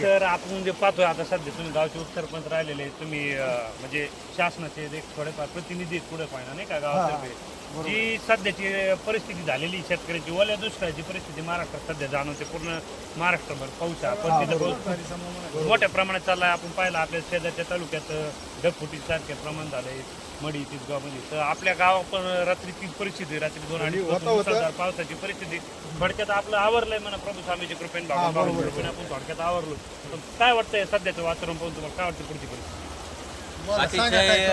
Sir आपण जे पाहतोय आता सध्या तुम्ही गावचे उपसरपंच राहिलेले तुम्ही अं, म्हणजे शासनाचे थोडेफार प्रतिनिधी पुढे पाहिजे नाही का? गावातर्फे. जी सध्याची परिस्थिती झालेली शेतकऱ्याची ओल्या दुष्काळाची परिस्थिती महाराष्ट्रात सध्या जाणवते. पूर्ण महाराष्ट्रभर पाऊस आहे. पण तिथे पाऊस मोठ्या प्रमाणात चाललाय. आपण पाहिलं आपल्या शेजारच्या तालुक्यात ढगफुटी सारखे प्रमाण झालंय. मडी तिसगावमध्ये तर आपल्या गावात पण रात्रीची परिस्थिती रात्री दोन अडीच. मुसळधार पावसाची परिस्थिती. थोडक्यात आपलं आवरलंय म्हणा प्रभू स्वामीच्या कृपेने आपण थोडक्यात आवरलो. काय वाटतंय सध्याचं वातावरण पाहून तुम्हाला? काय वाटतं पुढची परिस्थिती? अतिशय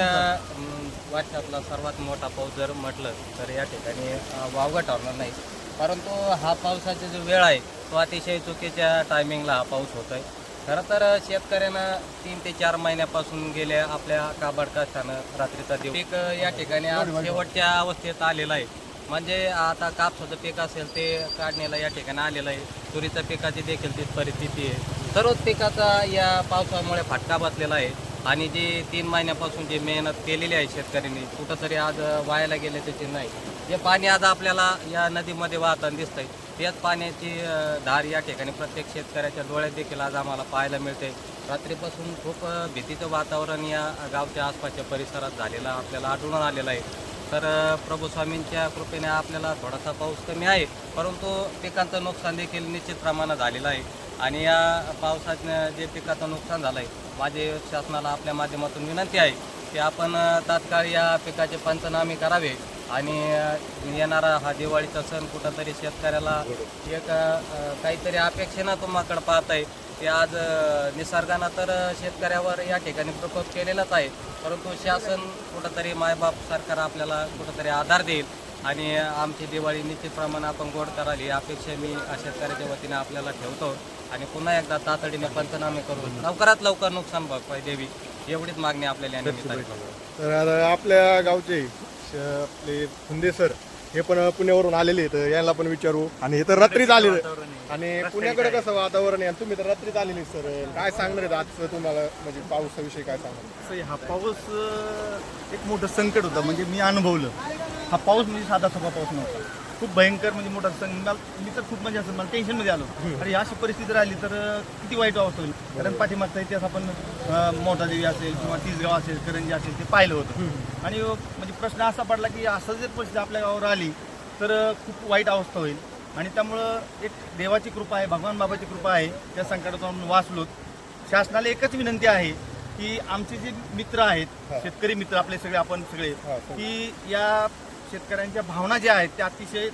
वर्षातला सर्वात मोठा पाऊस जर म्हटलं तर या ठिकाणी अं, वावगट होणार नाही. परंतु हा पावसाचा जो वेळ आहे तो अतिशय चुकीच्या टायमिंगला हा पाऊस होतोय. खरं तर शेतकऱ्यांना तीन ते चार महिन्यापासून गेल्या आपल्या काबाड कष्टानं रात्रीचा दिवस. पीक या ठिकाणी शेवटच्या अवस्थेत आलेलं आहे. म्हणजे आता कापसाचं पीक असेल ते काढण्याला या ठिकाणी आलेलं आहे. तुरीच्या पिकाची देखील तीच परिस्थिती आहे. सर्वच पिकाचा या पावसामुळे फटका बसलेला आहे. आणि जी तीन महिन्यापासून जे मेहनत केलेली आहे शेतकऱ्यांनी कुठंतरी आज वायाला गेले त्याची नाही. जे पाणी आज आपल्याला या नदीमध्ये वाहताना दिसतंय त्याच पाण्याची धार या ठिकाणी प्रत्येक शेतकऱ्याच्या डोळ्यात देखील आज आम्हाला पाहायला मिळते रात्रीपासून खूप भीतीचं वातावरण या गावच्या आसपासच्या परिसरात झालेलं आपल्याला आढळून आलेलं आहे. तर प्रभूस्वामींच्या कृपेने आपल्याला थोडासा पाऊस कमी आहे परंतु पिकांचं नुकसान देखील निश्चित प्रमाणात झालेलं आहे. आणि या पावसात जे पिकाचं नुकसान झालं आहे माझे शासनाला आपल्या माध्यमातून विनंती आहे की आपण तात्काळ या पिकाचे पंचनामे करावे आणि येणारा हा दिवाळीचा सण कुठंतरी शेतकऱ्याला एक काहीतरी अपेक्षेनं तुम्हाकडं पाहत आहे ते आज निसर्गानं तर शेतकऱ्यावर या ठिकाणी प्रकोप केलेलाच आहे. परंतु शासन कुठंतरी मायबाप सरकार आपल्याला कुठंतरी आधार देईल. आणि आमची दिवाळी निश्चित प्रमाणे आपण गोड कराल ही अपेक्षा मी शेतकऱ्याच्या वतीने आपल्याला ठेवतो. आणि पुन्हा एकदा तातडीने पंचनामे करून लवकरात लवकर नुकसान भरपाई द्यावी एवढीच मागणी आपल्याला या निमित्ताने करतो. तर आता आपल्या गावचे श- आपले फुंदे सर हे पण पुण्यावरून आलेले आहेत. तर यांना पण विचारू. आणि हे तर रात्रीच आलेले. आणि पुण्याकडे कसं वातावरण आहे? आणि तुम्ही तर रात्रीच आलेले सर. काय सांगणार आहेत आजचं तुम्हाला? म्हणजे पावसाविषयी काय सांगणार? असं हा पाऊस अं, एक मोठं संकट होतं. म्हणजे मी अनुभवलं. हा पाऊस म्हणजे साधा सोपा पाऊस नव्हता. खूप भयंकर म्हणजे मोठा मला मी तर खूप म्हणजे असं मला टेन्शनमध्ये आलो. आणि अशी परिस्थिती राहिली तर किती वाईट अवस्था होईल. कारण पाठीमागचा इतिहास आपण मोठा देवी असेल किंवा तिसगाव असेल करंजी असेल ते पाहिलं होतं. आणि म्हणजे प्रश्न असा पडला की असं जर परिस्थिती आपल्या गावावर आली तर खूप वाईट अवस्था होईल. आणि त्यामुळं एक देवाची कृपा आहे भगवान बाबाची कृपा आहे त्या संकटातून आपण वाचलो शासनाला एकच विनंती आहे की आमचे जे मित्र आहेत शेतकरी मित्र आपले सगळे आपण सगळे हा, की या शेतकऱ्यांच्या भावना ज्या आहेत त्या अतिशय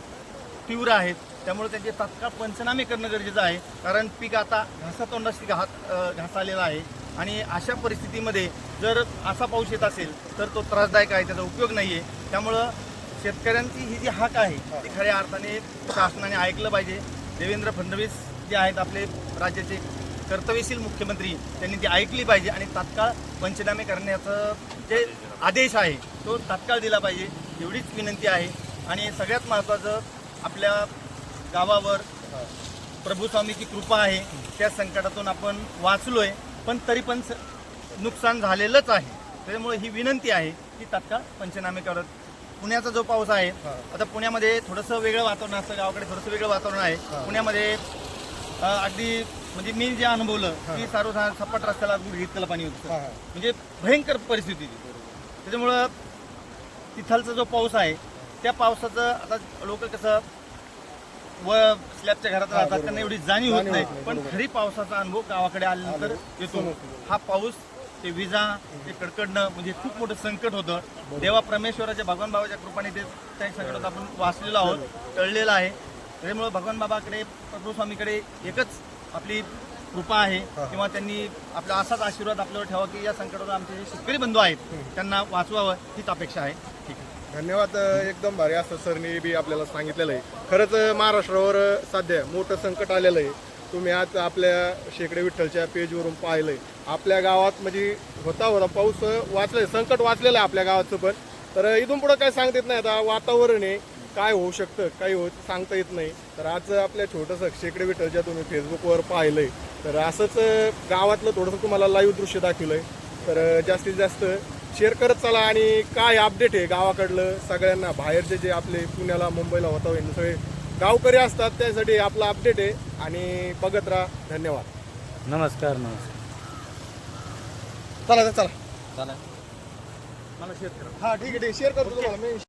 तीव्र आहेत. त्यामुळे त्यांचे तात्काळ पंचनामे करणं गरजेचं आहे. कारण पीक आता घासातोंडाशी घात घासालेलं आहे. आणि अशा परिस्थितीमध्ये जर असा पाऊस येत असेल तर तो त्रासदायक आहे. त्याचा उपयोग नाही आहे त्यामुळं शेतकऱ्यांची ही जी हाक आहे ती खऱ्या अर्थाने शासनाने ऐकलं पाहिजे. देवेंद्र फडणवीस जे आहेत आपले राज्याचे कर्तव्यशील मुख्यमंत्री त्यांनी ती ऐकली पाहिजे आणि तात्काळ पंचनामे करण्याचं जे आदेश आहे तो तात्काळ दिला पाहिजे एवढीच विनंती आहे. आणि सगळ्यात महत्त्वाचं आपल्या गावावर प्रभू स्वामीची कृपा आहे त्या संकटातून आपण वाचलोय पण तरी पण नुकसान झालेलंच आहे. त्याच्यामुळे ही विनंती आहे की तात्काळ पंचनामे करत. पुण्याचा जो पाऊस आहे आता पुण्यामध्ये थोडंसं वेगळं वातावरण असतं गावाकडे थोडंसं वेगळं वातावरण आहे. पुण्यामध्ये अगदी म्हणजे मी जे अनुभवलं की सर्वसाधारण सपाट रस्त्याला घेतलेलं पाणी होतं. म्हणजे भयंकर परिस्थिती होती. त्याच्यामुळं तिथलचा जो पाऊस आहे त्या पावसाचं आता लोक कसं व स्लॅबच्या घरात राहतात त्यांना एवढी जाणीव होत नाही. पण. खरी पावसाचा अनुभव गावाकडे आल्यानंतर येतो. हा पाऊस ते विजा ते कडकडणं म्हणजे खूप मोठं संकट होतं. देवा परमेश्वराच्या भगवान बाबाच्या कृपाने ते त्या संकटात आपण वाचलेलो आहोत टळलेलं आहे. त्याच्यामुळे भगवान बाबाकडे प्रभू स्वामीकडे एकच आपली कृपा आहे किंवा त्यांनी आपला असाच आशीर्वाद आपल्यावर ठेवा की या संकटातून आमचे जे शेतकरी बंधू आहेत त्यांना वाचवावं हीच अपेक्षा आहे. ठीक आहे. धन्यवाद एकदम भारी असं सरनी बी आपल्याला सांगितलेलं आहे. खरंच महाराष्ट्रावर सध्या मोठं संकट आलेलं आहे. तुम्ही आज आपल्या शेकडे विठ्ठलच्या पेजवरून पाहिलंय. आपल्या गावात म्हणजे होता होता पाऊस अ, वाचलाय संकट वाचलेलं आहे आपल्या गावाचं पण. तर इथून पुढं काय सांगता येत नाही. आता वातावरण आहे. काय होऊ शकतं काही होत सांगता येत नाही. तर आज आपल्या छोटंसं शेकडे विठ्ठलच्या तुम्ही फेसबुकवर पाहिलंय. तर असंच गावातलं थोडंसं तुम्हाला लाईव्ह दृश्य दाखवलंय. तर अ, जास्तीत जास्त शेअर करत चला आणि काय अपडेट आहे गावाकडलं सगळ्यांना बाहेरचे जे आपले पुण्याला मुंबईला होता होईल सगळे गावकरी असतात त्यासाठी आपला अपडेट आहे आणि बघत राहा. धन्यवाद. नमस्कार नमस्कार. चला चला. चला. मला शेअर करा. हा ठीक आहे ठीक शेअर करतो तुम्हाला. मी